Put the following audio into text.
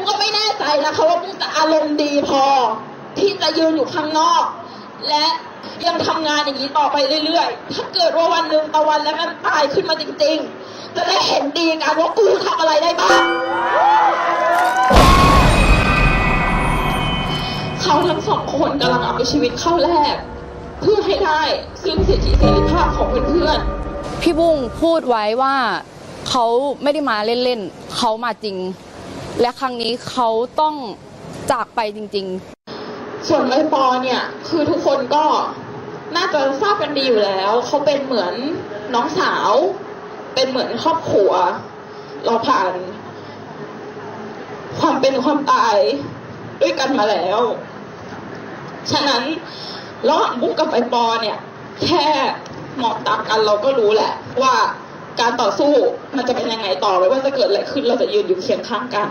งก็ไม่แน่ใจนะคะว่ามุกจะอารมณ์ดีพอ ที่จะยืนอยู่ข้างนอก และยังทำงานอย่างนี้ต่อไปเรื่อยๆ ถ้าเกิดว่าวันหนึ่งตะวันและมันตายขึ้นมาจริงๆ จะได้เห็นดีกันว่ากูทำอะไรได้บ้าง เขาทั้งสองคนกำลังเอาชีวิตเข้าแลกเพื่อให้ได้ซึ่งสิทธิเสรีภาพของเพื่อนๆ พี่บุ้งพูดไว้ว่าเขาไม่ได้มาเล่นๆ เขามาจริง และครั้งนี้เขาต้องจากไปจริงๆ ส่วนใบปอเนี่ยคือทุกคนก็น่าจะทราบกันดีอยู่แล้ว เขาเป็นเหมือนน้องสาว เป็นเหมือนครอบครัว เราผ่าน ความเป็นความตายด้วยกันมาแล้ว ฉะนั้นระหว่างมุกกับใบปอเนี่ย แค่มองตากันเราก็รู้แหละว่า การต่อสู้มันจะเป็นยังไงต่อไม่ว่าจะเกิดอะไรขึ้นเราจะยืนอยู่เคียงข้างกัน